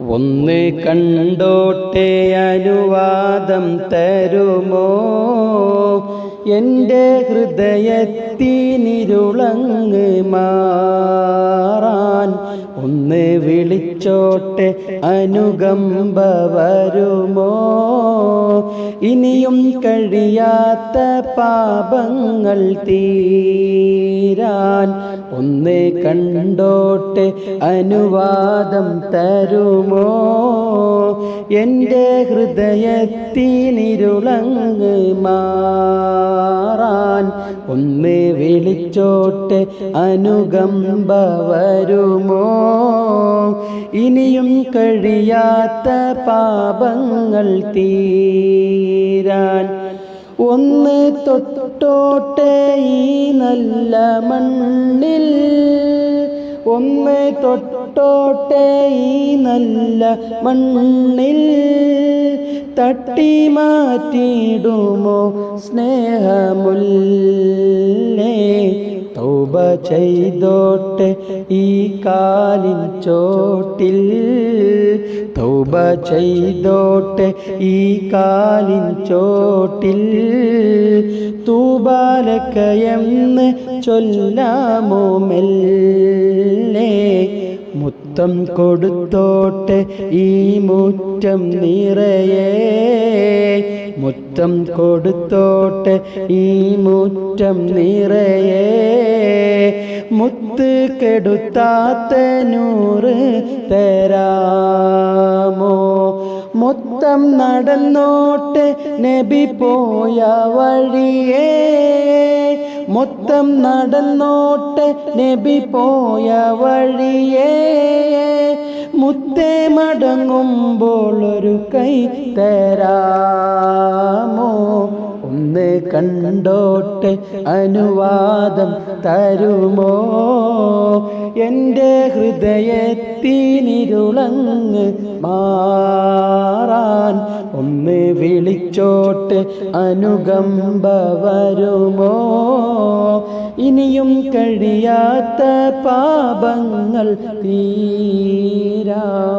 ഒന്ന് കണ്ടോട്ടെ അനുവാദം തരുമോ? എന്റെ ഹൃദയത്തിനിരുളങ്ങ് മാറാൻ ഒന്ന് വിളിച്ചോട്ടെ അനുകമ്പ വരുമോ? ഇനിയും കഴിയാത്ത പാപങ്ങൾ തീരാൻ ഒന്ന് കണ്ടോട്ടെ അനുവാദം തരുമോ? എന്റെ ഹൃദയത്തിനിരുളങ്ങ് മാറാൻ ഒന്നേ വിളിച്ചോട്ടെ അനുകമ്പ വരുമോ? ഇനിയും കഴിയാത്ത പാപങ്ങൾ തീരാൻ ഒന്ന് തൊട്ടോട്ടെ ഈ നല്ല മണ്ണിൽ ഒന്ന് തൊട്ടോട്ടെ ഈ നല്ല മണ്ണിൽ തട്ടി മാറ്റിയിടുമോ സ്നേഹമുല്ലേ ചെയ്തോട്ടെ ഈ കാലിൻ ചോട്ടിൽ. തൗബ ചെയ്തോട്ടെ ഈ കാലിൻ ചോട്ടിൽ. തൂബാലക്കയെന്ന് ചൊല്ലാമോ മെല്ലെ മുത്തം കൊടുത്തോട്ടെ ഈ മുറ്റം നിറയെ. മുത്തം കൊടുത്തോട്ടെ ഈ മുറ്റം നിറയെ. മുത്ത് കെടുത്താത്ത നൂറ് തരാമോ? മൊത്തം നടന്നോട്ടെ നബി പോയ വഴിയേ. മൊത്തം നടന്നോട്ടെ നബി പോയ വഴിയേ. മുത്തേ മടങ്ങുമ്പോൾ ഒരു കൈ തരാമോ? ഒന്ന് കണ്ടോട്ടെ അനുവാദം തരുമോ? എന്റെ ഹൃദയത്തിനിരുളങ്ങ് മാറാൻ ഒന്ന് വിളിച്ചോട്ടെ അനുകമ്പ വരുമോ? ഇനിയും കഴിയാത്ത പാപങ്ങൾ തീരാൻ